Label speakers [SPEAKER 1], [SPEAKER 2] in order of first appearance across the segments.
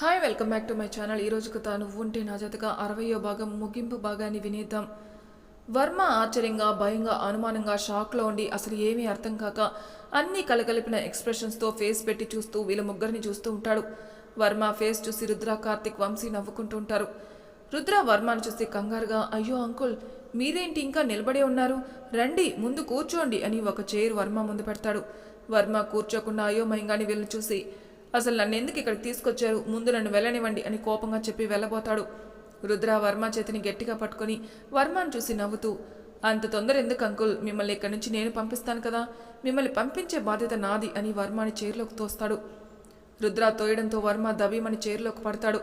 [SPEAKER 1] Hi welcome back to my channel. ఈ తాను ఉంటే నా జతగా అరవయో భాగం ముగింపు భాగాన్ని వినేద్దాం. వర్మ ఆశ్చర్యంగా భయంగా అనుమానంగా షాక్లో ఉండి అసలు ఏమీ అర్థం కాక అన్ని కలగలిపిన ఎక్స్ప్రెషన్స్తో ఫేస్ పెట్టి చూస్తూ వీళ్ళ ముగ్గురిని చూస్తూ ఉంటాడు. వర్మ ఫేస్ చూసి రుద్ర కార్తిక్ వంశీ నవ్వుకుంటూ ఉంటారు. రుద్ర వర్మను చూసి కంగారుగా అయ్యో అంకుల్ మీరేంటి ఇంకా నిలబడే ఉన్నారు? రండి ముందు కూర్చోండి అని ఒక చైర్ వర్మ ముందు పెడతాడు. వర్మ కూర్చోకుండా అయోమయంగాని వీళ్ళని చూసి అసలు నన్ను ఎందుకు ఇక్కడికి తీసుకొచ్చారు? ముందు నన్ను వెళ్ళనివ్వండి అని కోపంగా చెప్పి వెళ్ళబోతాడు. రుద్ర వర్మ చేతిని గట్టిగా పట్టుకొని వర్మను చూసి నవ్వుతూ అంత తొందర ఎందుకు అంకుల్? మిమ్మల్ని ఇక్కడి నుంచి నేను పంపిస్తాను కదా. మిమ్మల్ని పంపించే బాధ్యత నాది అని వర్మని చైర్లోకి తోస్తాడు. రుద్ర తోయడంతో వర్మ దబీమని చైర్లోకి పడతాడు.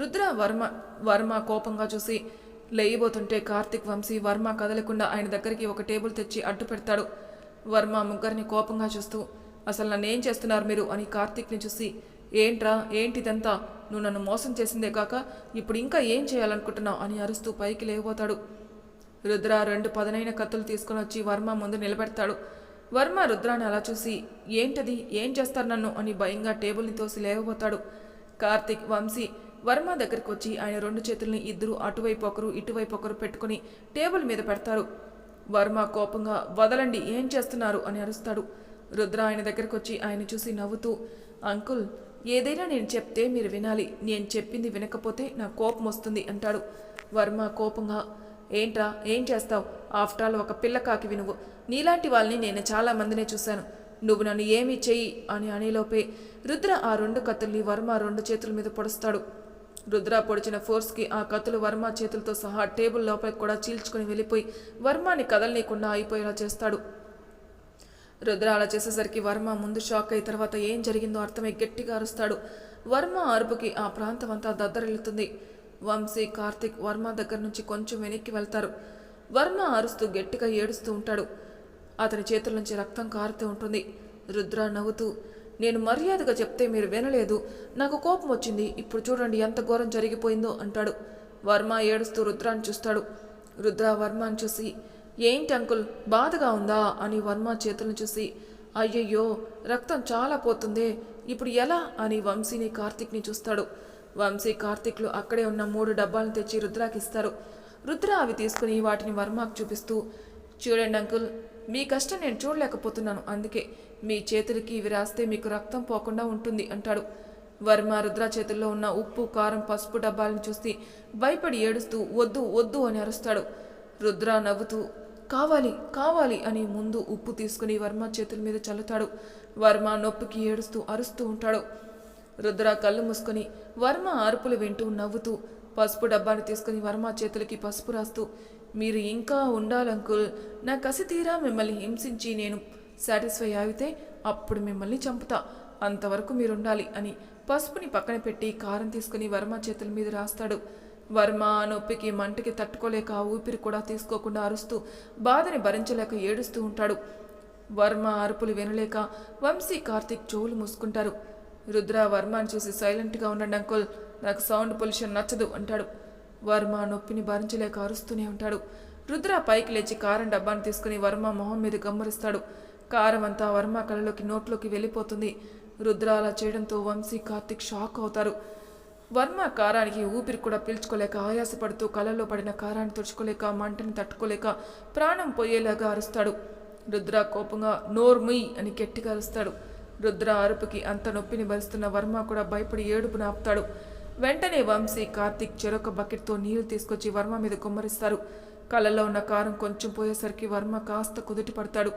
[SPEAKER 1] రుద్ర వర్మ వర్మ కోపంగా చూసి లేయబోతుంటే కార్తిక్ వంశీ వర్మ కదలకుండా ఆయన దగ్గరికి ఒక టేబుల్ తెచ్చి అడ్డు పెడతాడు వర్మ ముగ్గురిని కోపంగా చూస్తూ అసలు నన్ను ఏం చేస్తున్నారు మీరు అని కార్తీక్ని చూసి ఏంట్రా ఏంటిదంతా? నువ్వు నన్ను మోసం చేసిందే కాక ఇప్పుడు ఇంకా ఏం చేయాలనుకుంటున్నావు? అని అరుస్తూ పైకి లేవబోతాడు. రుద్ర రెండు పదనైన కత్తులు తీసుకుని వచ్చి వర్మ ముందు నిలబెడతాడు. వర్మ రుద్రాన్ని అలా చూసి ఏంటది? ఏం చేస్తారు నన్ను? అని భయంగా టేబుల్ని తోసి లేవబోతాడు. కార్తిక్ వంశీ వర్మ దగ్గరికి వచ్చి ఆయన రెండు చేతుల్ని ఇద్దరు అటువైపు ఒకరు ఇటువైపు ఒకరు పెట్టుకుని టేబుల్ మీద పెడతారు. వర్మ కోపంగా వదలండి ఏం చేస్తున్నారు? అని అరుస్తాడు. రుద్ర ఆయన దగ్గరకు వచ్చి ఆయన చూసి నవ్వుతూ అంకుల్ ఏదైనా నేను చెప్తే మీరు వినాలి. నేను చెప్పింది వినకపోతే నా కోపం వస్తుంది అంటాడు వర్మ కోపంగా. ఏంట్రా? ఏం చేస్తావు? ఆఫ్టర్ ఆల్ ఒక పిల్ల కాకి వినువు నీలాంటి వాళ్ళని నేను చాలా మందినే చూశాను. నువ్వు నన్ను ఏమీ చెయ్యి అని అనేలోపే రుద్ర ఆ రెండు కత్తుల్ని వర్మ రెండు చేతుల మీద పొడుస్తాడు. రుద్ర పొడిచిన ఫోర్స్కి ఆ కత్తులు వర్మ చేతులతో సహా టేబుల్ లోపలికి కూడా చీల్చుకుని వెళ్ళిపోయి వర్మని కదలనీయకుండా అయిపోయేలా చేస్తాడు. రుద్ర అలా చేసేసరికి వర్మ ముందు షాక్ అయి తర్వాత ఏం జరిగిందో అర్థమై గట్టిగా అరుస్తాడు. వర్మ అరుపుకి ఆ ప్రాంతం అంతా దద్దరిల్లుతుంది. వంశీ కార్తిక్ వర్మ దగ్గర నుంచి కొంచెం వెనక్కి వెళ్తారు. వర్మ అరుస్తూ గట్టిగా ఏడుస్తూ ఉంటాడు. అతని చేతుల నుంచి రక్తం కారుతూ ఉంటుంది. రుద్ర నవ్వుతూ నేను మర్యాదగా చెప్తే మీరు వినలేదు. నాకు కోపం వచ్చింది. ఇప్పుడు చూడండి ఎంత ఘోరం జరిగిపోయిందో అంటాడు. వర్మ ఏడుస్తూ రుద్రాన్ని చూస్తాడు. రుద్ర వర్మని చూసి ఏంటి అంకుల్? బాధగా ఉందా? అని వర్మ చేతులను చూసి. అయ్యయ్యో రక్తం చాలా పోతుందే. ఇప్పుడు ఎలా? అని వంశీని కార్తిక్ని చూస్తాడు. వంశీ కార్తిక్లు అక్కడే ఉన్న మూడు డబ్బాలను తెచ్చి రుద్రాకి ఇస్తారు. రుద్ర అవి తీసుకుని వాటిని వర్మకు చూపిస్తూ చూడండి అంకుల్ మీ కష్టం నేను చూడలేకపోతున్నాను. అందుకే మీ చేతులకి ఇవి రాస్తే మీకు రక్తం పోకుండా ఉంటుంది అంటాడు. వర్మ రుద్ర చేతుల్లో ఉన్న ఉప్పు కారం పసుపు డబ్బాలను చూసి భయపడి ఏడుస్తూ వద్దు వద్దు అని అరుస్తాడు. రుద్ర నవ్వుతూ కావాలి కావాలి అని ముందు ఉప్పు తీసుకుని వర్మ చేతుల మీద చల్లుతాడు. వర్మ నొప్పికి ఏడుస్తూ అరుస్తూ ఉంటాడు. రుద్ర కళ్ళు మూసుకొని వర్మ అరుపులు వింటూ నవ్వుతూ పసుపు డబ్బాను తీసుకుని వర్మ చేతులకి పసుపు రాస్తూ మీరు ఇంకా ఉండాలంకుల్ నా కసి తీరా మిమ్మల్ని హింసించి నేను సాటిస్ఫై అయితే అప్పుడు మిమ్మల్ని చంపుతా. అంతవరకు మీరు ఉండాలి అని పసుపుని పక్కన పెట్టి కారం తీసుకుని వర్మ చేతుల మీద రాస్తాడు. వర్మ నొప్పికి మంటకి తట్టుకోలేక ఊపిరి కూడా తీసుకోకుండా అరుస్తూ బాధని భరించలేక ఏడుస్తూ ఉంటాడు. వర్మ అరుపులు వినలేక వంశీ కార్తీక్ చెవులు మూసుకుంటారు. రుద్ర వర్మని చూసి సైలెంట్గా ఉండండి అంకుల్ నాకు సౌండ్ పొల్యూషన్ నచ్చదు అంటాడు. వర్మ నొప్పిని భరించలేక అరుస్తూనే ఉంటాడు. రుద్ర పైకి లేచి కారం డబ్బాను తీసుకుని వర్మ మొహం మీద గమ్మరిస్తాడు. కారం అంతా వర్మ కళ్ళలోకి నోట్లోకి వెళ్ళిపోతుంది. రుద్ర అలా చేయడంతో వంశీ కార్తిక్ షాక్ అవుతారు. వర్మ కారానికి ఊపిరి కూడా పీల్చుకోలేక ఆయాసపడుతూ కళ్ళలో పడిన కారాన్ని తుడుచుకోలేక మంటని తట్టుకోలేక ప్రాణం పోయేలాగా అరుస్తాడు. రుద్ర కోపంగా నోర్ముయ్ అని గట్టిగా అరుస్తాడు. రుద్ర అరుపుకి అంత నొప్పిని భరిస్తున్న వర్మ కూడా భయపడి ఏడుపును ఆపుతాడు. వెంటనే వంశీ కార్తిక్ చెరొక బకెట్తో నీళ్ళు తీసుకొచ్చి వర్మ మీద కుమ్మరిస్తారు. కళ్ళలో ఉన్న కారం కొంచెం పోయేసరికి వర్మ కాస్త కుదుటి పడతాడు.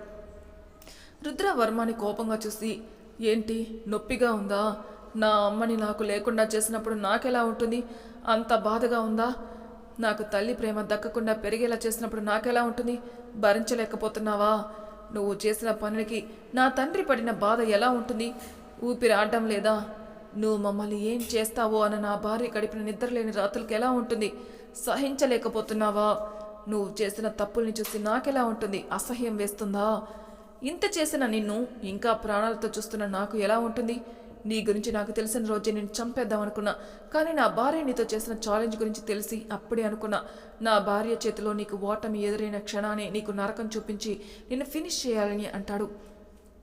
[SPEAKER 1] రుద్ర వర్మని కోపంగా చూసి ఏంటి నొప్పిగా ఉందా? నా అమ్మని నాకు లేకుండా చేసినప్పుడు నాకెలా ఉంటుంది? అంత బాధగా ఉందా? నాకు తల్లి ప్రేమ దక్కకుండా పెరిగేలా చేసినప్పుడు నాకెలా ఉంటుంది? భరించలేకపోతున్నావా? నువ్వు చేసిన పనులకి నా తండ్రి పడిన బాధ ఎలా ఉంటుంది? ఊపిరి ఆడడం లేదా? నువ్వు మమ్మల్ని ఏం చేస్తావో అన్న నా భార్య గడిపిన నిద్రలేని రాత్రులకి ఎలా ఉంటుంది? సహించలేకపోతున్నావా? నువ్వు చేసిన తప్పుల్ని చూసి నాకెలా ఉంటుంది? అసహ్యం వేస్తుందా? ఇంత చేసిన నిన్ను ఇంకా ప్రాణాలతో చూస్తున్న నాకు ఎలా ఉంటుంది? నీ గురించి నాకు తెలిసిన రోజే నేను చంపేద్దాం అనుకున్నా. కానీ నా భార్య నీతో చేసిన ఛాలెంజ్ గురించి తెలిసి అప్పుడే అనుకున్నా. నా భార్య చేతిలో నీకు ఓటమి ఎదురైన క్షణాన్ని నీకు నరకం చూపించి నిన్ను ఫినిష్ చేయాలని అంటాడు.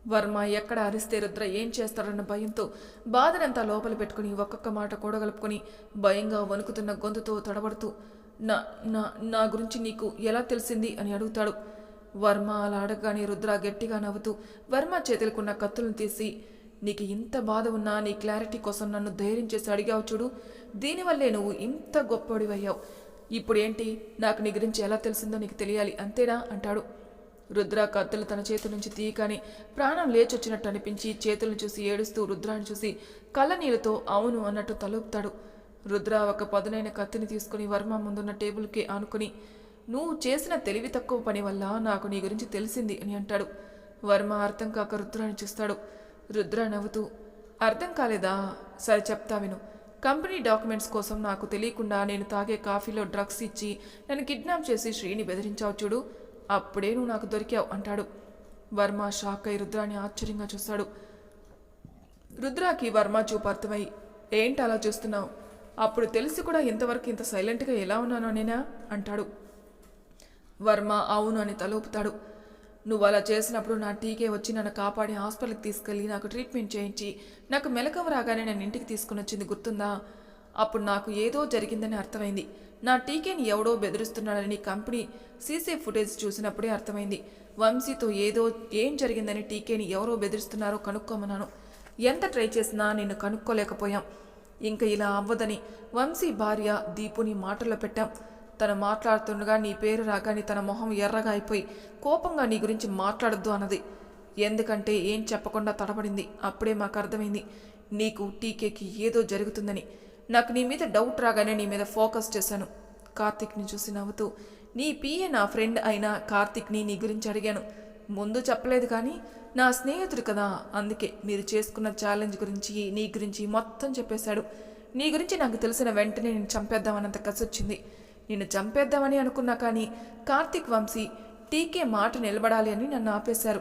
[SPEAKER 1] వర్మ ఎక్కడ అరిస్తే రుద్ర ఏం చేస్తాడన్న భయంతో బాధనంతా లోపల పెట్టుకుని ఒక్కొక్క మాట కూడగలుపుకొని భయంగా వణుకుతున్న గొంతుతో తడబడుతూ నా నా నా గురించి నీకు ఎలా తెలిసింది? అని అడుగుతాడు. వర్మ అలా అడగగానే రుద్ర గట్టిగా నవ్వుతూ వర్మ చేతులకున్న కత్తులను తీసి నీకు ఇంత బాధ ఉన్నా నీ క్లారిటీ కోసం నన్ను ధైర్యం చేసి అడిగావు చూడు. దీనివల్లే నువ్వు ఇంత గొప్పడివయ్యావు ఇప్పుడు ఏంటి నాకు నీ గురించి ఎలా తెలిసిందో నీకు తెలియాలి అంతేనా? అంటాడు. రుద్ర కత్తులు తన చేతుల నుంచి తీయగానే ప్రాణం లేచొచ్చినట్టు అనిపించి చేతులను చూసి ఏడుస్తూ రుద్రాన్ని చూసి కళ్ళనీళ్ళతో అవును అన్నట్టు తలుపుతాడు. రుద్ర ఒక పదునైన కత్తిని తీసుకుని వర్మ ముందున్న టేబుల్కి ఆనుకుని నువ్వు చేసిన తెలివి తక్కువ పని వల్ల నాకు నీ గురించి తెలిసింది అని అంటాడు. వర్మ అర్థం కాక రుద్రాన్ని చూస్తాడు. రుద్ర నవ్వుతూ అర్థం కాలేదా? సరే చెప్తా విను. కంపెనీ డాక్యుమెంట్స్ కోసం నాకు తెలియకుండా నేను తాగే కాఫీలో డ్రగ్స్ ఇచ్చి నన్ను కిడ్నాప్ చేసి శ్రీని బెదిరించావు చూడు. అప్పుడే నువ్వు నాకు దొరికావు అంటాడు. వర్మ షాక్ అయి రుద్రాన్ని ఆశ్చర్యంగా చూస్తాడు. రుద్రాకి వర్మ చూపు అర్థమై ఏంటి అలా చూస్తున్నావు? అప్పుడు తెలిసి కూడా ఇంతవరకు ఇంత సైలెంట్గా ఎలా ఉన్నానో నేనా? అంటాడు. వర్మ అవును అని తలూపుతాడు. నువ్వు అలా చేసినప్పుడు నా టీకే వచ్చి నన్ను కాపాడి హాస్పిటల్కి తీసుకెళ్ళి నాకు ట్రీట్మెంట్ చేయించి నాకు మెలకువ రాగానే నన్ను ఇంటికి తీసుకుని వచ్చింది గుర్తుందా? అప్పుడు నాకు ఏదో జరిగిందని అర్థమైంది. నా టీకేని ఎవడో బెదిరిస్తున్నాడని కంపెనీ సీసీ ఫుటేజ్ చూసినప్పుడే అర్థమైంది. వంశీతో ఏదో ఏం జరిగిందని టీకేని ఎవరో బెదిరిస్తున్నారో కనుక్కోమన్నాను. ఎంత ట్రై చేసినా నిన్ను కనుక్కోలేకపోయాం. ఇంకా ఇలా అవ్వదని వంశీ భార్య దీపుని మాటల్లో పెట్టాం. తను మాట్లాడుతుండగా నీ పేరు రాగానే తన మొహం ఎర్రగా అయిపోయి కోపంగా నీ గురించి మాట్లాడొద్దు అన్నది. ఎందుకంటే ఏం చెప్పకుండా తడబడింది. అప్పుడే మాకు అర్థమైంది నీకు టీకేకి ఏదో జరుగుతుందని. నాకు నీ మీద డౌట్ రాగానే నీ మీద ఫోకస్ చేశాను. కార్తిక్ని చూసి నవ్వుతూ నీ పిఏ నా ఫ్రెండ్ అయిన కార్తిక్ని నీ గురించి అడిగాను. ముందు చెప్పలేదు కానీ నా స్నేహితుడు కదా అందుకే మీరు చేసుకున్న ఛాలెంజ్ గురించి నీ గురించి మొత్తం చెప్పేశాడు. నీ గురించి నాకు తెలిసిన వెంటనే నేను చంపేద్దామన్నంత కసొచ్చింది నిన్ను చంపేద్దామని అనుకున్నా కానీ కార్తిక్ వంశీ టీకే మాట నిలబడాలి అని నన్ను ఆపేశారు.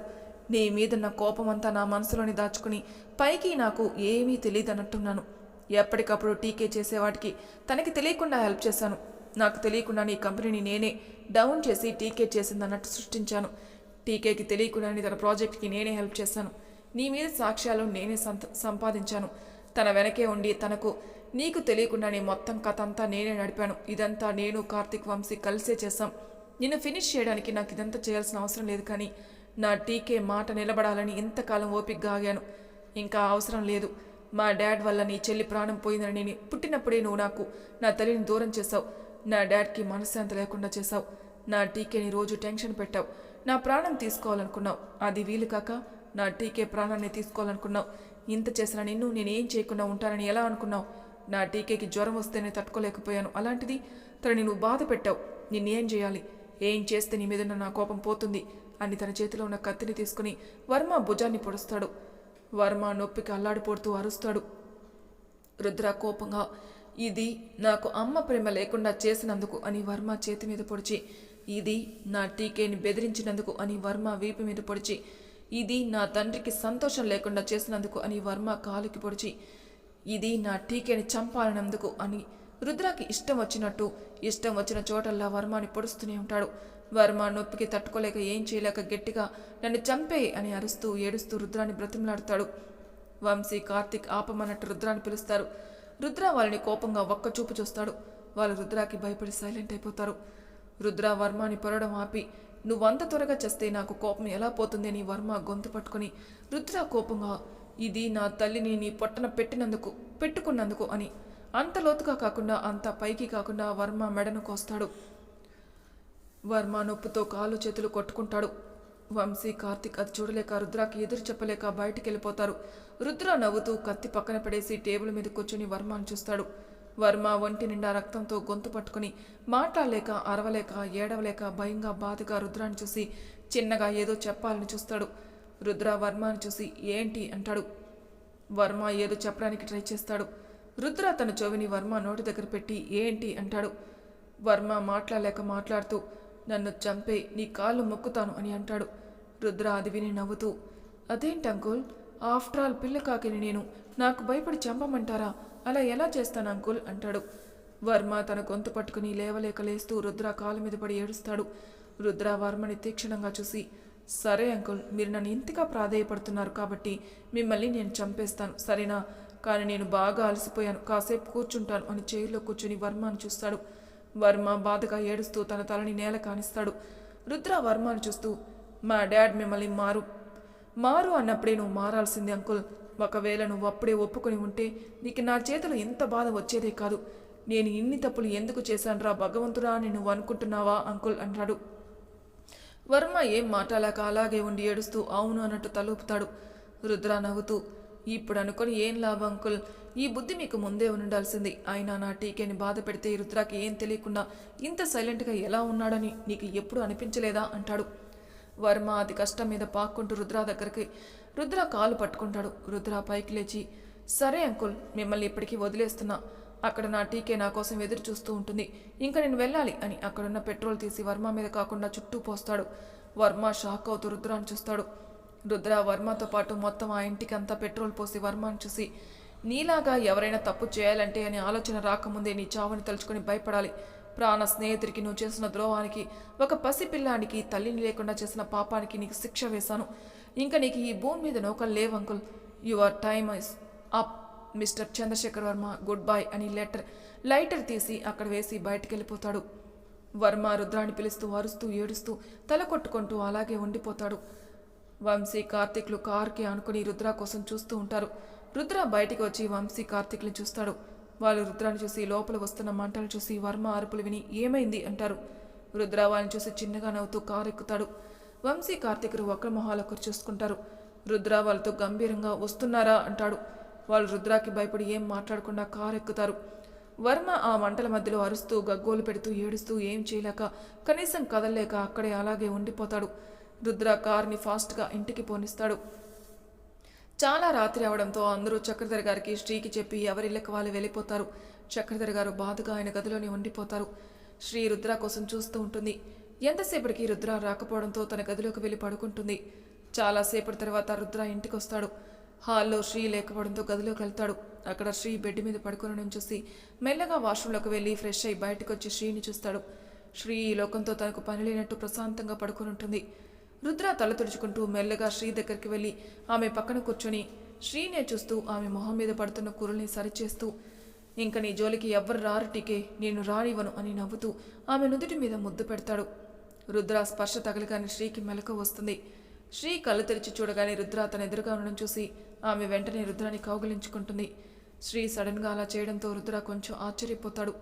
[SPEAKER 1] నీ మీదున్న కోపమంతా నా మనసులోని దాచుకుని పైకి నాకు ఏమీ తెలియదన్నట్టున్నాను. ఎప్పటికప్పుడు టీకే చేసేవాటికి తనకి తెలియకుండా హెల్ప్ చేశాను. నాకు తెలియకుండా నీ కంపెనీని నేనే డౌన్ చేసి టీకే చేసిందన్నట్టు సృష్టించాను. టీకేకి తెలియకుండానే తన ప్రాజెక్ట్కి నేనే హెల్ప్ చేశాను. నీ మీద సాక్ష్యాలు నేనే సంపాదించాను. తన వెనకే ఉండి తనకు నీకు తెలియకుండానే మొత్తం కథ అంతా నేనే నడిపాను. ఇదంతా నేను కార్తిక్ వంశీ కలిసే చేశాం. నిన్ను ఫినిష్ చేయడానికి నాకు ఇదంతా చేయాల్సిన అవసరం లేదు కానీ నా టీకే మాట నిలబడాలని ఇంతకాలం ఓపికగా ఆగాను. ఇంకా అవసరం లేదు. మా డాడ్ వల్ల నీ చెల్లి ప్రాణం పోయిందని నేను పుట్టినప్పుడే నువ్వు నాకు నా తల్లిని దూరం చేశావు. నా డాడ్కి మనశ్శాంతి లేకుండా చేశావు. నా టీకేని రోజు టెన్షన్ పెట్టావు. నా ప్రాణం తీసుకోవాలనుకున్నావు. అది వీలు కాక నా టీకే ప్రాణాన్ని తీసుకోవాలనుకున్నావు. ఇంత చేసిన నిన్ను నేనేం చేయకుండా ఉంటానని ఎలా అనుకున్నావు? నా టీకేకి జ్వరం వస్తేనే తట్టుకోలేకపోయాను. అలాంటిది తనని నువ్వు బాధ పెట్టావు. నిన్నేం చేయాలి? ఏం చేస్తే నీ మీదన్న నా కోపం పోతుంది? అని తన చేతిలో ఉన్న కత్తిని తీసుకుని వర్మ భుజాన్ని పొడుస్తాడు. వర్మ నొప్పికి అల్లాడిపోడుతూ అరుస్తాడు. రుద్ర కోపంగా ఇది నాకు అమ్మ ప్రేమ లేకుండా చేసినందుకు అని వర్మ చేతి మీద పొడిచి ఇది నా టీకేని బెదిరించినందుకు అని వర్మ వీపు మీద పొడిచి ఇది నా తండ్రికి సంతోషం లేకుండా చేసినందుకు అని వర్మ కాలుకి పొడిచి ఇది నా టీకేని చంపాలన్నందుకు అని రుద్రకి ఇష్టం వచ్చినట్టు ఇష్టం వచ్చిన చోటల్లా వర్మని పొడుస్తూనే ఉంటాడు. వర్మ నొప్పికి తట్టుకోలేక ఏం చేయలేక గట్టిగా నన్ను చంపే అని అరుస్తూ ఏడుస్తూ రుద్రాన్ని బ్రతిమలాడతాడు. వంశీ కార్తిక్ ఆపమన్నట్టు రుద్రాన్ని పిలుస్తారు. రుద్ర వాళ్ళని కోపంగా ఒక్క చూపు చూస్తాడు. వాళ్ళు రుద్రాకి భయపడి సైలెంట్ అయిపోతారు. రుద్ర వర్మని పొరడం ఆపి నువ్వంత త్వరగా చేస్తే నాకు కోపం ఎలా పోతుంది అని వర్మ గొంతు పట్టుకుని రుద్ర కోపంగా ఇది నా తల్లిని నీ పొట్టన పెట్టినందుకు పెట్టుకున్నందుకు అని. అంత లోతుగా కాకుండా అంత పైకి కాకుండా వర్మ మెడను కోస్తాడు. వర్మ నొప్పుతో కాళ్ళు చేతులు కొట్టుకుంటాడు. వంశీ కార్తిక్ అది చూడలేక రుద్రాకి ఎదురు చెప్పలేక బయటికి వెళ్ళిపోతారు రుద్ర నవ్వుతూ కత్తి పక్కన పడేసి టేబుల్ మీద కూర్చుని వర్మను చూస్తాడు. వర్మ ఒంటి నిండా రక్తంతో గొంతు పట్టుకుని మాట్లాడలేక అరవలేక ఏడవలేక భయంగా బాధగా రుద్రాన్ని చూసి చిన్నగా ఏదో చెప్పాలని చూస్తాడు. రుద్ర వర్మని చూసి ఏంటి అంటాడు. వర్మ ఏదో చెప్పడానికి ట్రై చేస్తాడు. రుద్ర తన చెవిని వర్మ నోటి దగ్గర పెట్టి ఏంటి అంటాడు. వర్మ మాట్లాడలేక మాట్లాడుతూ నన్ను చంపే నీ కాళ్ళు మొక్కుతాను అని అంటాడు. రుద్ర అది విని నవ్వుతూ అదేంటి అంకుల్? ఆఫ్టర్ ఆల్ పిల్ల కాకిని నేను నాకు భయపడి చంపమంటారా? అలా ఎలా చేస్తాను అంకుల్? అంటాడు. వర్మ తన గొంతు పట్టుకుని లేవలేక లేస్తూ రుద్ర కాలు మీద పడి ఏడుస్తాడు. రుద్ర వర్మని తీక్షణంగా చూసి సరే అంకుల్ మీరు నన్ను ఇంతగా ప్రాధేయపడుతున్నారు కాబట్టి మిమ్మల్ని నేను చంపేస్తాను సరేనా? కానీ నేను బాగా అలసిపోయాను కాసేపు కూర్చుంటాను అని చైర్లో కూర్చుని వర్మను చూస్తాడు. వర్మ బాధగా ఏడుస్తూ తన తలని నేల కానిస్తాడు. రుద్ర వర్మను చూస్తూ మా డాడ్ మిమ్మల్ని మారు మారు అన్నప్పుడే నువ్వు మారాల్సింది అంకుల్. ఒకవేళ నువ్వు అప్పుడే ఒప్పుకొని ఉంటే నీకు నా చేతులు ఎంత బాధ వచ్చేదే కాదు. నేను ఇన్ని తప్పులు ఎందుకు చేశానురా భగవంతుడా అని నువ్వు అనుకుంటున్నావా అంకుల్? అన్నాడు వర్మ ఏం మాటలాక అలాగే ఉండి ఏడుస్తూ అవును అన్నట్టు తలుపుతాడు. రుద్ర నవ్వుతూ ఇప్పుడు అనుకొని ఏం లాభం అంకుల్? ఈ బుద్ధి మీకు ముందే ఉండాల్సింది. అయినా నా టీకేని బాధ పెడితే ఈ రుద్రాకి ఏం తెలియకుండా ఇంత సైలెంట్గా ఎలా ఉన్నాడని నీకు ఎప్పుడు అనిపించలేదా? అంటాడు. వర్మ అతి కష్టం మీద పాక్కుంటూ రుద్ర దగ్గరికి రుద్ర కాలు పట్టుకుంటాడు. రుద్ర పైకి లేచి సరే అంకుల్ మిమ్మల్ని ఇప్పటికీ వదిలేస్తున్నా. అక్కడ నా టీకే నా కోసం ఎదురు చూస్తూ ఉంటుంది. ఇంకా నేను వెళ్ళాలి అని అక్కడున్న పెట్రోల్ తీసి వర్మ మీద కాకుండా చుట్టూ పోస్తాడు. వర్మ షాక్ అవుతూ రుద్రాన్ని చూస్తాడు. రుద్ర వర్మతో పాటు మొత్తం ఆ ఇంటికి అంతా పెట్రోల్ పోసి వర్మను చూసి నీలాగా ఎవరైనా తప్పు చేయాలంటే అని ఆలోచన రాకముందే నీ చావుని తలుచుకొని భయపడాలి. ప్రాణ స్నేహితుడికి నువ్వు చేసిన ద్రోహానికి ఒక పసిపిల్లానికి తల్లిని లేకుండా చేసిన పాపానికి నీకు శిక్ష వేశాను. ఇంకా నీకు ఈ భూమి మీద నౌకలు లేవు uncle. Your time is up. Mister Chandrasekhar Varma goodbye అని లెటర్ లైటర్ తీసి అక్కడ వేసి బయటికి వెళ్ళిపోతాడు వర్మ రుద్రాన్ని పిలుస్తూ అరుస్తూ ఏడుస్తూ తల కొట్టుకుంటూ అలాగే ఉండిపోతాడు. వంశీ కార్తీక్లు కార్కి అనుకుని రుద్ర కోసం చూస్తూ ఉంటారు. రుద్ర బయటికి వచ్చి వంశీ కార్తీక్ని చూస్తాడు. వాళ్ళు రుద్రాన్ని చూసి లోపల వస్తున్న మంటలు చూసి వర్మ అరుపులు విని ఏమైంది? అంటారు. రుద్ర వాళ్ళని చూసి చిన్నగా నవ్వుతూ కారు ఎక్కుతాడు వంశీ కార్తీకులు ఒకరి మొహాలొకరు చూసుకుంటారు రుద్ర వాళ్ళతో గంభీరంగా వస్తున్నారా? అంటాడు. వాళ్ళు రుద్రాకి భయపడి ఏం మాట్లాడకుండా కారు ఎక్కుతారు వర్మ ఆ మంటల మధ్యలో అరుస్తూ గగ్గోలు పెడుతూ ఏడుస్తూ ఏం చేయలేక కనీసం కదలలేక అక్కడే అలాగే ఉండిపోతాడు. రుద్ర కార్ని ఫాస్ట్గా ఇంటికి పోనిస్తాడు. చాలా రాత్రి అవడంతో అందరూ చక్రధర్ గారికి శ్రీకి చెప్పి ఎవరిళ్ళకి వాళ్ళు వెళ్ళిపోతారు. చక్రధర్ గారు బాధగా ఆయన గదిలోనే ఉండిపోతారు. శ్రీ రుద్ర కోసం చూస్తూ ఉంటుంది. ఎంతసేపటికి రుద్ర రాకపోవడంతో తన గదిలోకి వెళ్ళి పడుకుంటుంది. చాలాసేపటి తర్వాత రుద్ర ఇంటికి వస్తాడు హాల్లో శ్రీ లేకపోవడంతో గదిలోకి వెళ్తాడు. అక్కడ శ్రీ బెడ్ మీద పడుకోవడం చూసి మెల్లగా వాష్రూమ్లోకి వెళ్ళి ఫ్రెష్ అయి బయటకు వచ్చి శ్రీని చూస్తాడు. శ్రీ ఈ లోకంతో తనకు పని లేనట్టు ప్రశాంతంగా పడుకొని ఉంటుంది. రుద్ర తల తుడుచుకుంటూ మెల్లగా శ్రీ దగ్గరికి వెళ్ళి ఆమె పక్కన కూర్చొని శ్రీనే చూస్తూ ఆమె మొహం మీద పడుతున్న కురుల్ని సరిచేస్తూ ఇంక నీ జోలికి ఎవ్వరు రారు టీకే నేను రానివ్వను అని నవ్వుతూ ఆమె నుదుటి మీద ముద్దు పెడతాడు. రుద్ర స్పర్శ తగలగానే శ్రీకి మెలకు వస్తుంది. శ్రీ కళ్ళు తెరిచి చూడగానే రుద్ర తన ఎదురుగా ఉండడం చూసి ఆమె వెంటనే రుద్రాన్ని కౌగిలించుకుంటుంది. శ్రీ సడన్గా అలా చేయడంతో రుద్ర కొంచెం ఆశ్చర్యపోతాడు.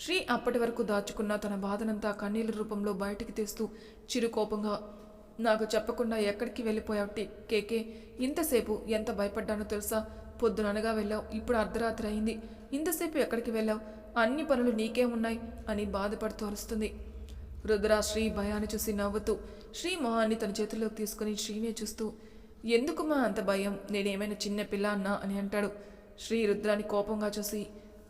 [SPEAKER 1] శ్రీ అప్పటి వరకు దాచుకున్న తన బాధనంతా కన్నీళ్ళ రూపంలో బయటికి తీస్తూ చిరుకోపంగా నాకు చెప్పకుండా ఎక్కడికి వెళ్ళిపోయావు కేకే ఇంతసేపు ఎంత భయపడ్డానో తెలుసా? పొద్దుననగా వెళ్ళావు ఇప్పుడు అర్ధరాత్రి అయింది. ఇంతసేపు ఎక్కడికి వెళ్ళావు? అన్ని పనులు నీకే ఉన్నాయి అని బాధపడుతూ అరుస్తుంది. రుద్ర శ్రీ భయాన్ని చూసి నవ్వుతూ శ్రీ మొహాన్ని తన చేతుల్లోకి తీసుకుని శ్రీనే చూస్తూ ఎందుకుమా అంత భయం? నేనేమైనా చిన్న పిల్ల అన్నా? అని అంటాడు. శ్రీ రుద్రాని కోపంగా చూసి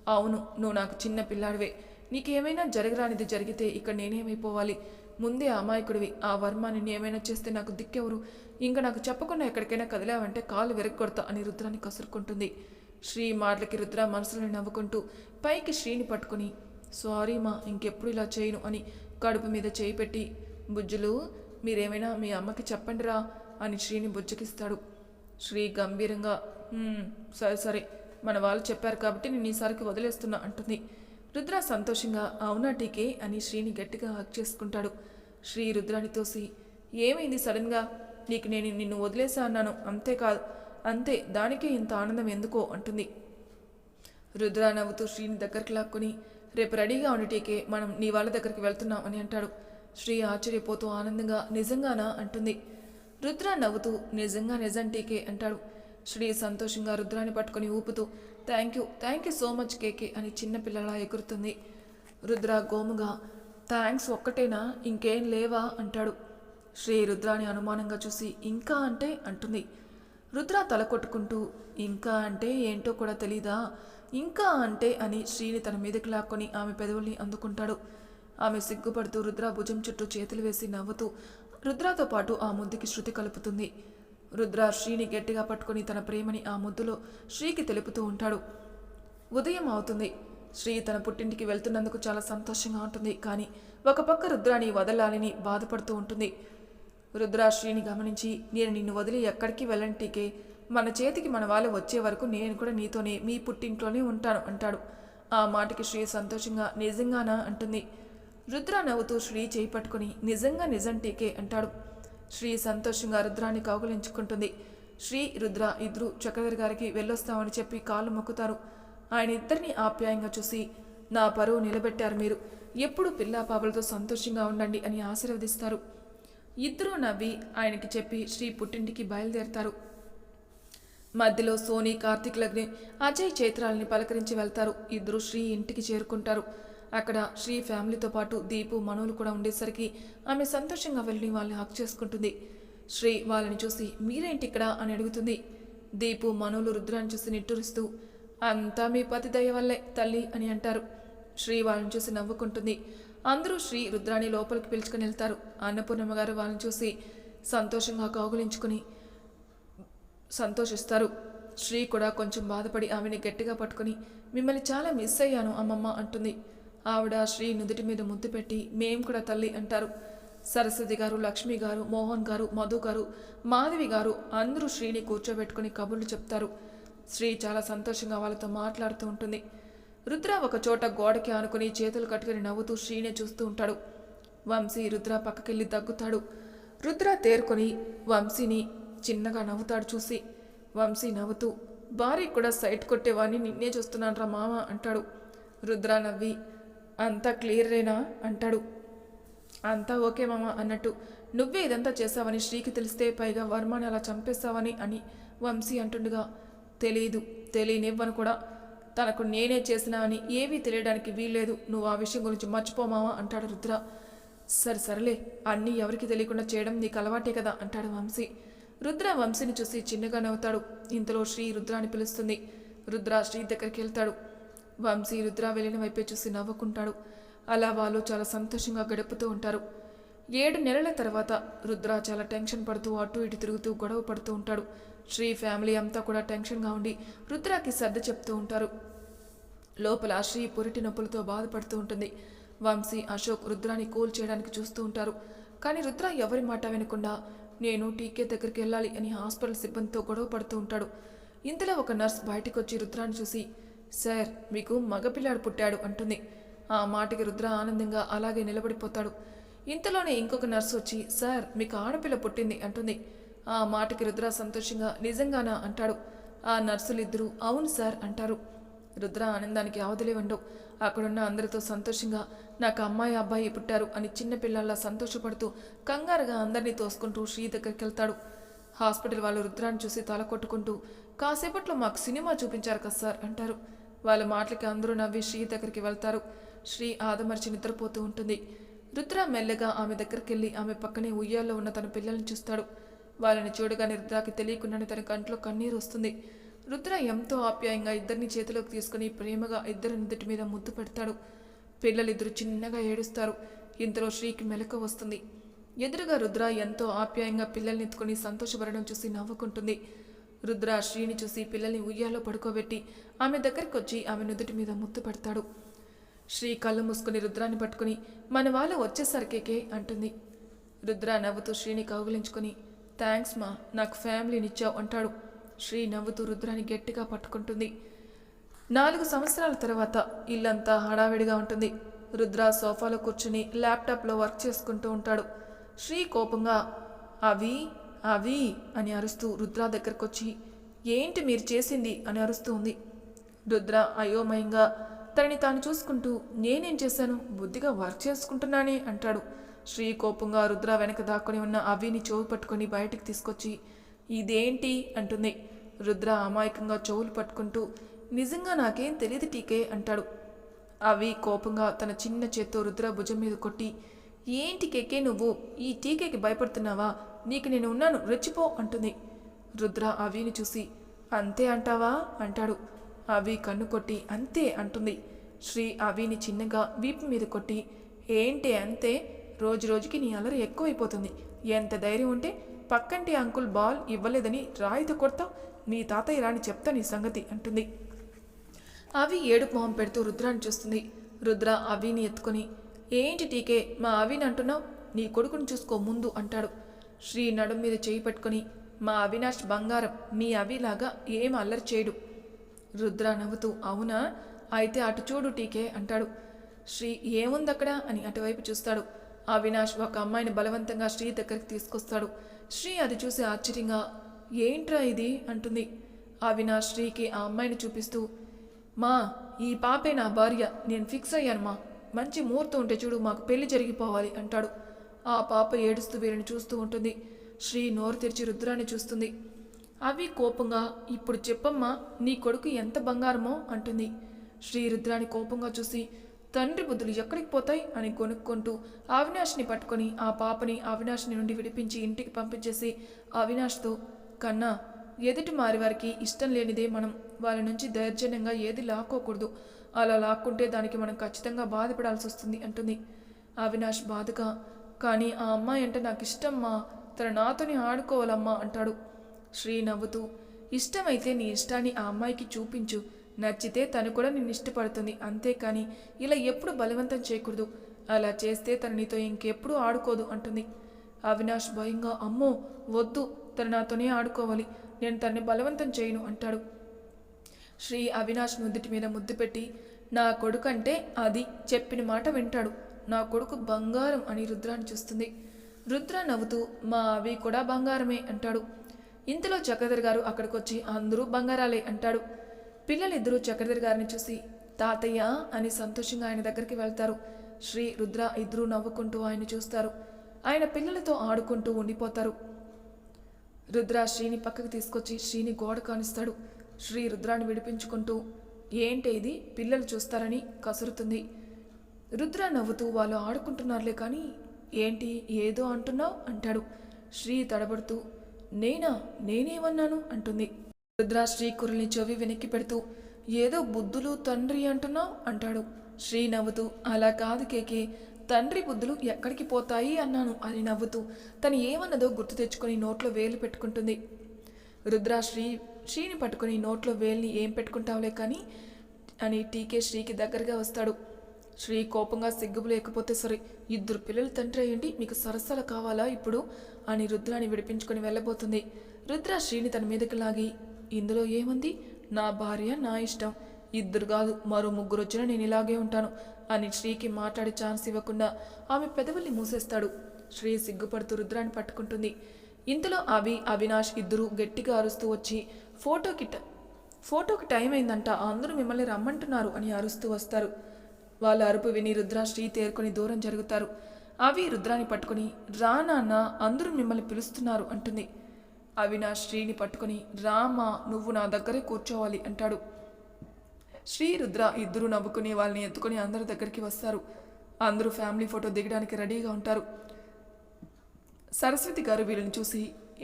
[SPEAKER 1] అవును నువ్వు నాకు చిన్న పిల్లాడివే. నీకేమైనా జరగరానిది జరిగితే ఇక్కడ నేనేమైపోవాలి? ముందే అమాయకుడివి. ఆ వర్మాని నిన్ను ఏమైనా చేస్తే నాకు దిక్కెవరు? ఇంకా నాకు చెప్పకుండా ఎక్కడికైనా కదిలావంటే కాలు వెరగొడతా అని రుద్రాన్ని కసురుకుంటుంది. శ్రీ మాటలకి రుద్ర మనసులో నవ్వుకుంటూ పైకి శ్రీని పట్టుకుని సారీ మా ఇంకెప్పుడు ఇలా చేయను అని కడుపు మీద చేయి పెట్టి బుజ్జులు మీరేమైనా మీ అమ్మకి చెప్పండిరా. అని శ్రీని బుజ్జకిస్తాడు. శ్రీ గంభీరంగా సరే సరే మన వాళ్ళు చెప్పారు కాబట్టి నేను ఈసారికి వదిలేస్తున్నా అంటుంది. రుద్ర సంతోషంగా అవునా టీకే అని శ్రీని గట్టిగా హక్ చేసుకుంటాడు. శ్రీ రుద్రాని తోసి ఏమైంది సడన్గా? నీకు నేను నిన్ను వదిలేసా అన్నాను. అంతేకాదు అంతే దానికే ఇంత ఆనందం ఎందుకో అంటుంది. రుద్ర నవ్వుతూ శ్రీని దగ్గరికి లాక్కుని రేపు రెడీగా ఉండి టీకే మనం నీ వాళ్ళ దగ్గరికి వెళ్తున్నాం అని అంటాడు. శ్రీ ఆశ్చర్యపోతూ ఆనందంగా నిజంగానా? అంటుంది. రుద్ర నవ్వుతూ నిజంగా నిజం టీకే అంటాడు. శ్రీ సంతోషంగా రుద్రాన్ని పట్టుకొని ఊపుతూ thank you thank you so much KK అని చిన్న పిల్లలా ఎగురుతుంది. రుద్ర గోముగా థ్యాంక్స్ ఒక్కటేనా ఇంకేం లేవా అంటాడు. శ్రీ రుద్రాని అనుమానంగా చూసి ఇంకా అంటే అంటుంది. రుద్ర తల కొట్టుకుంటూ ఇంకా అంటే ఏంటో కూడా తెలీదా ఇంకా అంటే అని శ్రీని తన మీదకి లాక్కొని ఆమె పెదవుల్ని అందుకుంటాడు. ఆమె సిగ్గుపడుతూ రుద్ర భుజం చుట్టూ చేతులు వేసి నవ్వుతూ రుద్రతో పాటు ఆ ముద్దుకి శృతి కలుపుతుంది. రుద్ర శ్రీని గట్టిగా పట్టుకుని తన ప్రేమని ఆ ముద్దులో శ్రీకి తెలుపుతూ ఉంటాడు. ఉదయం అవుతుంది. శ్రీ తన పుట్టింటికి వెళ్తున్నందుకు చాలా సంతోషంగా ఉంటుంది. కానీ ఒక పక్క రుద్రాని వదలాలని బాధపడుతూ ఉంటుంది. రుద్ర శ్రీని గమనించి నేను నిన్ను వదిలి ఎక్కడికి వెళ్ళంటికే మన చేతికి మన వాళ్ళు వచ్చే వరకు నేను కూడా నీతోనే మీ పుట్టింట్లోనే ఉంటాను అంటాడు. ఆ మాటకి శ్రీ సంతోషంగా నిజంగానా? అంటుంది. రుద్ర నవ్వుతూ శ్రీ చేయి పట్టుకుని నిజంగా నిజం టీకే అంటాడు. శ్రీ సంతోషంగా రుద్రాన్ని కౌగులించుకుంటుంది. శ్రీ రుద్ర ఇద్దరు చక్రధర్ గారికి వెళ్ళొస్తామని చెప్పి కాళ్ళు మొక్కుతారు. ఆయన ఇద్దరిని ఆప్యాయంగా చూసి నా పరువు నిలబెట్టారు మీరు. ఎప్పుడు పిల్లా పాపలతో సంతోషంగా ఉండండి అని ఆశీర్వదిస్తారు. ఇద్దరూ నవ్వి ఆయనకి చెప్పి శ్రీ పుట్టింటికి బయలుదేరతారు. మధ్యలో సోనీ కార్తిక్లని అజయ్ చైత్రాలని పలకరించి వెళ్తారు. ఇద్దరు శ్రీ ఇంటికి చేరుకుంటారు. అక్కడ శ్రీ ఫ్యామిలీతో పాటు దీపు మనోలు కూడా ఉండేసరికి ఆమె సంతోషంగా వెళ్ళి వాళ్ళని హక్ చేసుకుంటుంది. శ్రీ వాళ్ళని చూసి మీరేంటి ఇక్కడ? అని అడుగుతుంది. దీపు మనోలు రుద్రాన్ని చూసి నిట్టూరుస్తూ అంతా మీ పతి దయ వల్లే తల్లి అని అంటారు. శ్రీ వాళ్ళని చూసి నవ్వుకుంటుంది. అందరూ శ్రీ రుద్రాన్ని లోపలికి పిలుచుకుని వెళ్తారు. అన్నపూర్ణమ్మ గారు వాళ్ళని చూసి సంతోషంగా కౌగులించుకుని సంతోషిస్తారు. శ్రీ కూడా కొంచెం బాధపడి ఆమెని గట్టిగా పట్టుకుని మిమ్మల్ని చాలా మిస్ అయ్యాను అమ్మమ్మ అంటుంది. ఆవిడ శ్రీ నుదుటి మీద ముద్దు పెట్టి మేం కూడా తల్లి అంటారు. సరస్వతి గారు లక్ష్మి గారు మోహన్ గారు మధు గారు మాధవి గారు అందరూ శ్రీని కూర్చోబెట్టుకుని కబుర్లు చెప్తారు. శ్రీ చాలా సంతోషంగా వాళ్ళతో మాట్లాడుతూ ఉంటుంది. రుద్ర ఒక చోట గోడకి ఆనుకుని చేతులు కట్టుకుని నవ్వుతూ శ్రీనే చూస్తూ ఉంటాడు. వంశీ రుద్ర పక్కకెళ్ళి దగ్గుతాడు. రుద్ర తేరుకొని వంశీని చిన్నగా నవ్వుతాడు చూసి. వంశీ నవ్వుతూ భార్య కూడా సైట్ కొట్టేవాడిని నిన్నే చూస్తున్నాను రా మామ అంటాడు. రుద్ర నవ్వి అంతా క్లియరేనా? అంటాడు. అంతా ఓకే మామ అన్నట్టు. నువ్వే ఇదంతా చేసావని శ్రీకి తెలిస్తే పైగా వర్మని అలా చంపేస్తావని అని వంశీ అంటుండగా. తెలియదు తెలియనివ్వను కూడా. తనకు నేనే చేసినా అని ఏమీ తెలియడానికి వీల్లేదు. నువ్వు ఆ విషయం గురించి మర్చిపోమావా అంటాడు రుద్ర. సరే సరేలే. అన్నీ ఎవరికి తెలియకుండా చేయడం నీకు అలవాటే కదా అంటాడు వంశీ. రుద్ర వంశీని చూసి చిన్నగా నవ్వుతాడు ఇంతలో శ్రీ రుద్రాని పిలుస్తుంది. రుద్ర శ్రీ దగ్గరికి వెళ్తాడు. వంశీ రుద్ర వెళ్ళిన వైపే చూసి నవ్వుకుంటాడు. అలా వాళ్ళు చాలా సంతోషంగా గడుపుతూ ఉంటారు. ఏడు నెలల తర్వాత రుద్ర చాలా టెన్షన్ పడుతూ అటు ఇటు తిరుగుతూ గొడవ పడుతూ ఉంటాడు. శ్రీ ఫ్యామిలీ అంతా కూడా టెన్షన్గా ఉండి రుద్రాకి సర్ది చెప్తూ ఉంటారు. లోపల శ్రీ పొరిటి నొప్పులతో బాధపడుతూ ఉంటుంది. వంశీ అశోక్ రుద్రాని కూల్ చేయడానికి చూస్తూ ఉంటారు. కానీ రుద్ర ఎవరి మాట వినకుండా నేను టీకే దగ్గరికి వెళ్ళాలి అని హాస్పిటల్ సిబ్బందితో గొడవ పడుతూ ఉంటాడు. ఇంతలో ఒక నర్స్ బయటకు వచ్చి రుద్రాన్ని చూసి సార్ మీకు మగపిల్లాడు పుట్టాడు అంటుంది. ఆ మాటకి రుద్ర ఆనందంగా అలాగే నిలబడిపోతాడు. ఇంతలోనే ఇంకొక నర్సు వచ్చి సార్ మీకు ఆడపిల్ల పుట్టింది అంటుంది. ఆ మాటకి రుద్ర సంతోషంగా నిజంగానా? అంటాడు. ఆ నర్సులిద్దరూ అవును సార్ అంటారు. రుద్ర ఆనందానికి అవధులే అక్కడున్న అందరితో సంతోషంగా నాకు అమ్మాయి అబ్బాయి పుట్టారు అని చిన్న పిల్లల్లా సంతోషపడుతూ కంగారుగా అందరినీ తోసుకుంటూ శ్రీ దగ్గరికి వెళ్తాడు హాస్పిటల్ వాళ్ళు రుద్రాన్ని చూసి తల కొట్టుకుంటూ కాసేపట్లో మాకు సినిమా చూపించారు కదా సార్ అంటారు. వాళ్ళ మాటలకి అందరూ నవ్వి శ్రీ దగ్గరికి వెళ్తారు. శ్రీ ఆదమర్చి నిద్రపోతూ ఉంటుంది. రుద్ర మెల్లగా ఆమె దగ్గరికి వెళ్ళి ఆమె పక్కనే ఉయ్యాల్లో ఉన్న తన పిల్లల్ని చూస్తాడు. వాళ్ళని చూడగానే రుద్రాకి తెలియకుండానే తన కంట్లో కన్నీరు వస్తుంది. రుద్ర ఎంతో ఆప్యాయంగా ఇద్దరిని చేతిలోకి తీసుకుని ప్రేమగా ఇద్దరి నుదుటి మీద ముద్దు పెడతాడు. పిల్లలిద్దరు చిన్నగా ఏడుస్తారు. ఇంతలో శ్రీకి మెలక వస్తుంది. ఎదురుగా రుద్ర ఎంతో ఆప్యాయంగా పిల్లల్ని ఎత్తుకుని సంతోషపడడం చూసి నవ్వుకుంటుంది. రుద్ర శ్రీని చూసి పిల్లల్ని ఉయ్యాలో పడుకోబెట్టి ఆమె దగ్గరికి వచ్చి ఆమె నుదుటి మీద ముద్దు పెడతాడు. శ్రీ కళ్ళు మూసుకుని రుద్రాన్ని పట్టుకుని మన వాళ్ళు వచ్చేసరికేకే అంటుంది. రుద్ర నవ్వుతూ శ్రీని కౌగిలించుకొని థ్యాంక్స్ మా నాకు ఫ్యామిలీనిచ్చావు అంటాడు. శ్రీ నవ్వుతూ రుద్రాన్ని గట్టిగా పట్టుకుంటుంది. నాలుగు సంవత్సరాల తర్వాత ఇల్లంతా హడావిడిగా ఉంటుంది. రుద్ర సోఫాలో కూర్చుని ల్యాప్టాప్లో వర్క్ చేసుకుంటూ ఉంటాడు. శ్రీ కోపంగా అవి అవి అని అరుస్తూ రుద్ర దగ్గరకు వచ్చి ఏంటి మీరు చేసింది? అని అరుస్తూ ఉంది. రుద్ర అయోమయంగా తనని తాను చూసుకుంటూ నేనేం చేశాను? బుద్ధిగా వర్క్ చేసుకుంటున్నానే అంటాడు. శ్రీ కోపంగా రుద్ర వెనక దాక్కుని ఉన్న అవిని చెవు పట్టుకొని బయటికి తీసుకొచ్చి ఇదేంటి? అంటుంది. రుద్ర అమాయకంగా చెవులు పట్టుకుంటూ నిజంగా నాకేం తెలియదు టీకే అంటాడు. అవి కోపంగా తన చిన్న చేత్తో రుద్ర భుజం మీద కొట్టి ఏంటి కేకే నువ్వు? ఈ టీకేకి భయపడుతున్నావా? నీకు నేను ఉన్నాను రెచ్చిపో అంటుంది. రుద్ర అవిని చూసి అంతే అంటావా? అంటాడు. అవి కన్ను కొట్టి అంతే అంటుంది. శ్రీ అవిని చిన్నగా వీపు మీద కొట్టి ఏంటి అంతే? రోజు రోజుకి నీ అలరి ఎక్కువైపోతుంది. ఎంత ధైర్యం ఉంటే పక్కంటి అంకుల్ బాల్ ఇవ్వలేదని రాయితో కొడతావు. మీ తాతయ్య రాని చెప్తా నీ సంగతి అంటుంది. అవి ఏడుపు మొహం పెడుతూ రుద్రాన్ని చూస్తుంది. రుద్ర అవిని ఎత్తుకొని ఏంటి టీకే మా అవిని అంటున్నావు? నీ కొడుకుని చూసుకో ముందు అంటాడు. శ్రీ నడుం మీద చేయి పట్టుకొని మా అవినాష్ బంగారం మీ అవిలాగా ఏం అల్లరి చేయడు. రుద్ర నవ్వుతూ అవునా? అయితే అటు చూడు టీకే అంటాడు. శ్రీ ఏముందక్కడ? అని అటువైపు చూస్తాడు. అవినాష్ ఒక అమ్మాయిని బలవంతంగా శ్రీ దగ్గరికి తీసుకొస్తాడు. శ్రీ అది చూసి ఆశ్చర్యంగా ఏంట్రా ఇది? అంటుంది. అవినాష్ శ్రీకి ఆ అమ్మాయిని చూపిస్తూ మా ఈ పాపే నా భార్య. నేను ఫిక్స్ అయ్యాను మా. మంచి ముహూర్తం ఉంటే చూడు మాకు పెళ్ళి జరిగిపోవాలి అంటాడు. ఆ పాప ఏడుస్తూ వీరిని చూస్తూ ఉంటుంది. శ్రీ నోరు తెరిచి రుద్రాన్ని చూస్తుంది. అవి కోపంగా ఇప్పుడు చెప్పమ్మా నీ కొడుకు ఎంత బంగారమో అంటుంది. శ్రీ రుద్రాన్ని కోపంగా చూసి తండ్రి బుద్ధులు ఎక్కడికి పోతాయి? అని కొనుక్కుంటూ అవినాష్ని పట్టుకొని ఆ పాపని అవినాష్ని నుండి విడిపించి ఇంటికి పంపించేసి అవినాష్తో కన్నా ఎదుటి మారి వారికి ఇష్టం లేనిదే మనం వాళ్ళ నుంచి దౌర్జన్యంగా ఏది లాక్కోకూడదు. అలా లాక్కుంటే దానికి మనం ఖచ్చితంగా బాధపడాల్సి వస్తుంది అంటుంది. అవినాష్ బాధగా కానీ ఆ అమ్మాయి అంటే నాకు ఇష్టమ్మా తన నాతోని ఆడుకోవాలమ్మా అంటాడు. శ్రీ నవ్వుతూ ఇష్టమైతే నీ ఇష్టాన్ని ఆ అమ్మాయికి చూపించు. నచ్చితే తను కూడా నిన్ను ఇష్టపడుతుంది అంతేకాని ఇలా ఎప్పుడు బలవంతం చేయకూడదు. అలా చేస్తే తను నీతో ఇంకెప్పుడు ఆడుకోదు అంటుంది. అవినాష్ భయంగా అమ్మో వద్దు తను నాతోనే ఆడుకోవాలి నేను తనని బలవంతం చేయను అంటాడు. శ్రీ అవినాష్ నుదుటి మీద ముద్దు పెట్టి నా కొడుకంటే అది చెప్పిన మాట వింటాడు. నా కొడుకు బంగారం అని రుద్రాన్ని చూస్తుంది. రుద్ర నవ్వుతూ మా అవి కూడా బంగారమే అంటాడు. ఇంతలో చక్రధర్ గారు అక్కడికి వచ్చి అందరూ బంగారాలే అంటాడు. పిల్లలిద్దరూ చక్రధర్ గారిని చూసి తాతయ్య అని సంతోషంగా ఆయన దగ్గరికి వెళ్తారు. శ్రీ రుద్ర ఇద్దరూ నవ్వుకుంటూ ఆయన చూస్తారు. ఆయన పిల్లలతో ఆడుకుంటూ ఉండిపోతారు. రుద్ర శ్రీని పక్కకు తీసుకొచ్చి శ్రీని గోడ కానిస్తాడు. శ్రీ రుద్రాన్ని విడిపించుకుంటూ ఏంటి ఇది? పిల్లలు చూస్తారని కసురుతుంది. రుద్ర నవ్వుతూ వాళ్ళు ఆడుకుంటున్నారులే కానీ ఏంటి ఏదో అంటున్నావు? అంటాడు. శ్రీ తడబడుతూ నేనా? నేనేమన్నాను? అంటుంది. రుద్ర శ్రీ కురల్ని చెవి వెనక్కి పెడుతూ ఏదో బుద్ధులు తండ్రి అంటున్నావు? అంటాడు. శ్రీ నవ్వుతూ అలా కాదు కేకే తండ్రి బుద్ధులు ఎక్కడికి పోతాయి? అన్నాను అని నవ్వుతూ తను ఏమన్నదో గుర్తు తెచ్చుకొని నోట్లో వేలు పెట్టుకుంటుంది. రుద్ర శ్రీ శ్రీని పట్టుకొని నోట్లో వేలిని ఏం పెట్టుకుంటావులే కానీ అని టీకే శ్రీకి దగ్గరగా వస్తాడు. శ్రీ కోపంగా సిగ్గు లేకపోతే సరే ఇద్దరు పిల్లలు తండ్రి అయ్యండి మీకు సరసల కావాలా ఇప్పుడు? అని రుద్రాని విడిపించుకొని వెళ్ళబోతుంది. రుద్ర శ్రీని తన మీదకి లాగి ఇందులో ఏముంది? నా భార్య నా ఇష్టం. ఇద్దరు కాదు మరో ముగ్గురు వచ్చినా నేను ఇలాగే ఉంటాను అని శ్రీకి మాట్లాడే ఛాన్స్ ఇవ్వకుండా ఆమె పెదవుల్ని మూసేస్తాడు. శ్రీ సిగ్గుపడుతూ రుద్రాన్ని పట్టుకుంటుంది. ఇంతలో అవి అవినాష్ ఇద్దరు గట్టిగా అరుస్తూ వచ్చి ఫోటోకి ట- ఫోటోకి టైం అయిందంట అందరూ మిమ్మల్ని రమ్మంటున్నారు అని అరుస్తూ వస్తారు. వాళ్ళ అరుపు విని రుద్ర శ్రీ తేరుకొని దూరం జరుగుతారు. అవి రుద్రాన్ని పట్టుకొని రా నాన్న అందరూ మిమ్మల్ని పిలుస్తున్నారు అంటుంది. అవినాష్ శ్రీని పట్టుకొని రామా నువ్వు నా దగ్గరే కూర్చోవాలి అంటాడు. శ్రీ రుద్ర ఇద్దరు నవ్వుకుని వాళ్ళని ఎత్తుకొని అందరి దగ్గరికి వస్తారు. అందరూ ఫ్యామిలీ ఫోటో దిగడానికి రెడీగా ఉంటారు. సరస్వతి గారు వీళ్ళని చూసి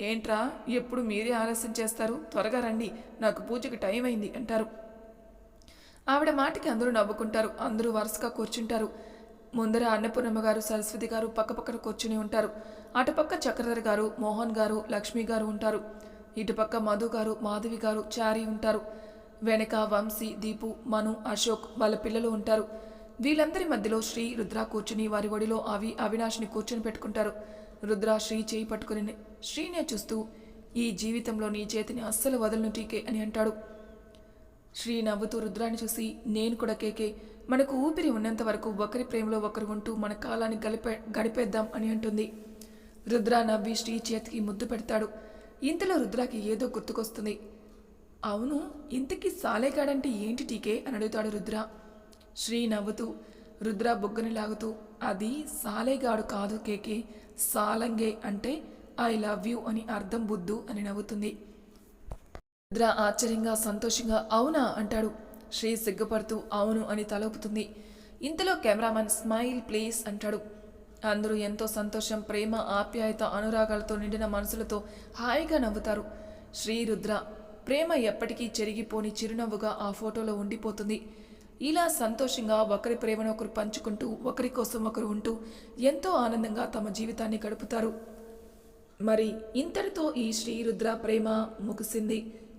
[SPEAKER 1] ఏంట్రా ఎప్పుడు మీరే ఆలస్యం చేస్తారు? త్వరగా రండి నాకు పూజకి టైం అయింది అంటారు. ఆవిడ మాటకి అందరూ నవ్వుకుంటారు అందరూ వరుసగా కూర్చుంటారు. ముందర అన్నపూర్ణమ్మ గారు సరస్వతి గారు పక్కపక్కన కూర్చుని ఉంటారు. అటుపక్క చక్రధర్ గారు మోహన్ గారు లక్ష్మి గారు ఉంటారు. ఇటుపక్క మధు గారు మాధవి గారు చారి ఉంటారు. వెనక వంశీ దీపు మను అశోక్ వాళ్ళ పిల్లలు ఉంటారు. వీళ్ళందరి మధ్యలో శ్రీ రుద్ర కూర్చుని వారి ఒడిలో అవి అవినాష్ని కూర్చుని పెట్టుకుంటారు. రుద్ర శ్రీ చేయి పట్టుకుని శ్రీనే చూస్తూ ఈ జీవితంలో నీ చేతిని అస్సలు వదలను టీకే అని అంటాడు. శ్రీ నవ్వుతూ రుద్రాన్ని చూసి నేను కూడా కేకే మనకు ఊపిరి ఉన్నంత వరకు ఒకరి ప్రేమలో ఒకరు ఉంటూ మన కాలాన్ని గడిపే గడిపేద్దాం అని అంటుంది. రుద్ర నవ్వి శ్రీ చేతికి ముద్దు పెడతాడు. ఇంతలో రుద్రాకి ఏదో గుర్తుకొస్తుంది. అవును ఇంతకీ సాలేగాడంటే ఏంటి టీకే అని అడుగుతాడు రుద్ర. శ్రీ నవ్వుతూ రుద్ర బొగ్గని లాగుతూ అది సాలేగాడు కాదు కేకే సాలంగే అంటే ఐ లవ్ యూ అని అర్థం బుద్ధు అని నవ్వుతుంది. రుద్ర ఆశ్చర్యంగా సంతోషంగా అవునా? అంటాడు. శ్రీ సిగ్గుపడుతూ అవును అని తలోపుతుంది. ఇంతలో కెమెరామెన్ స్మైల్ ప్లీజ్ అంటాడు. అందరూ ఎంతో సంతోషం ప్రేమ ఆప్యాయత అనురాగాలతో నిండిన మనసులతో హాయిగా నవ్వుతారు. శ్రీ రుద్ర ప్రేమ ఎప్పటికీ చెరిగిపోని చిరునవ్వుగా ఆ ఫోటోలో ఉండిపోతుంది. ఇలా సంతోషంగా ఒకరి ప్రేమను ఒకరు పంచుకుంటూ ఒకరి కోసం ఒకరు ఉంటూ ఎంతో ఆనందంగా తమ జీవితాన్ని గడుపుతారు. మరి ఇంతటితో ఈ శ్రీరుద్ర ప్రేమ ముగిసింది.